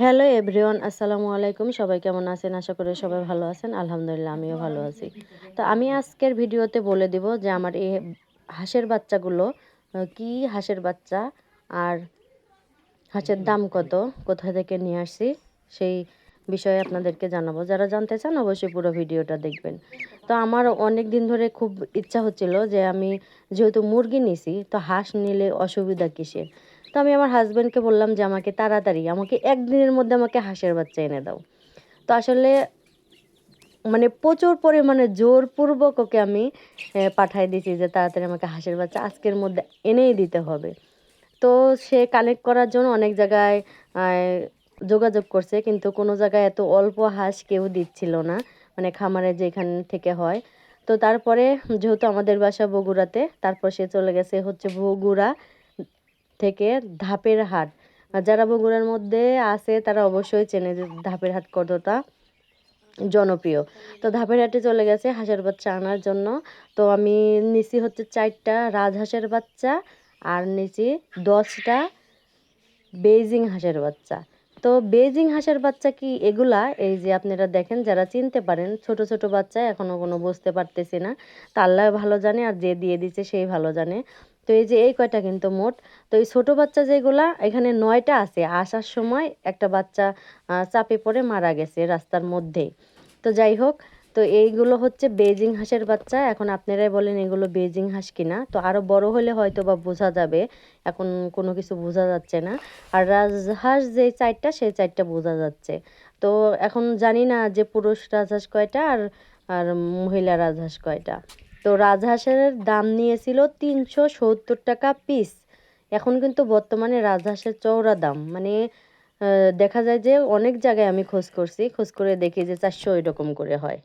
Hello everyone, আসসালামু আলাইকুম। সবাই কেমন আছেন? আশা করি সবাই ভালো আছেন। আলহামদুলিল্লাহ, আমিও ভালো আছি। তো আমি আজকের ভিডিওতে বলে দিব যে আমার এই হাঁসের বাচ্চাগুলো কি হাঁসের বাচ্চা আর হাঁসের দাম কত, কোথা থেকে নিয়ে আসছি, সেই বিষয়ে আপনাদেরকে জানাব। যারা জানতে চান অবশ্যই পুরো ভিডিওটা দেখবেন। তো আমার অনেক দিন ধরে খুব ইচ্ছা হচ্ছিল যে আমি যেহেতু মুরগি নিছি, তো হাঁস নিলে অসুবিধা কিসের? তো আমি আমার হাজব্যান্ডকে বললাম যে, আমাকে তাড়াতাড়ি, আমাকে একদিনের মধ্যে আমাকে হাঁসের বাচ্চা এনে দাও। তো আসলে মানে প্রচুর পরিমাণে জোরপূর্বক ওকে আমি পাঠাই দিয়েছি যে, তাড়াতাড়ি আমাকে হাঁসের বাচ্চা আজকের মধ্যে এনেই দিতে হবে। তো সে কানেক্ট করার জন্য অনেক জায়গায় যোগাযোগ করছে, কিন্তু কোনো জায়গায় এত অল্প হাঁস কেউ দিচ্ছিল না মানে খামারে যেখান থেকে হয়। তো তারপরে, যেহেতু আমাদের বাসা বগুড়াতে, তারপর সে চলে গেছে হচ্ছে বগুড়া। থেকে ধাপের হাট। যারা বগুড়ার মধ্যে আছে, তারা অবশ্যই চেনে যে ধাপের হাট কতটা জনপ্রিয়। তো ধাপের হাটে চলে গেছে হাঁসের বাচ্চা আনার জন্য। তো আমি নিচি হচ্ছে চারটা রাজহাঁসের বাচ্চা আর নিচি দশটা বেইজিং হাঁসের বাচ্চা। তো বেইজিং হাঁসের বাচ্চা কি এগুলা? এই যে আপনারা দেখেন, যারা চিনতে পারেন, ছোট ছোট বাচ্চা এখনও কোনো বুঝতে পারতেছি না। তা আল্লাহ ভালো জানে আর যে দিয়ে দিচ্ছে সেই ভালো জানে। তো এই যে এই কয়টা কিন্তু মোট। তো এই ছোট বাচ্চা যেগুলা, এখানে নয়টা আছে। আসার সময় একটা বাচ্চা চাপে পড়ে মারা গেছে রাস্তার মধ্যেই। তো যাই হোক, তো এইগুলো হচ্ছে বেজিং হাঁসের বাচ্চা। এখন আপনারাই বলেন এগুলো বেজিং হাঁস কিনা। তো আরও বড় হলে হয়তো বা বোঝা যাবে। এখন কোনো কিছু বোঝা যাচ্ছে না। আর রাজহাঁস যে চারটা, সেই চারটা বোঝা যাচ্ছে। তো এখন জানি না যে পুরুষ রাজহাঁস কয়টা আর আর মহিলা রাজহাঁস কয়টা। তো রাজহাঁসের দাম নিয়েছিল তিনশো সত্তর টাকা পিস এখন কিন্তু বর্তমানে রাজহাঁসের চওড়া দাম। মানে দেখা যায় যে অনেক জায়গায় আমি খোঁজ করছি, খোঁজ করে দেখি যে চারশো এরকম করে হয়।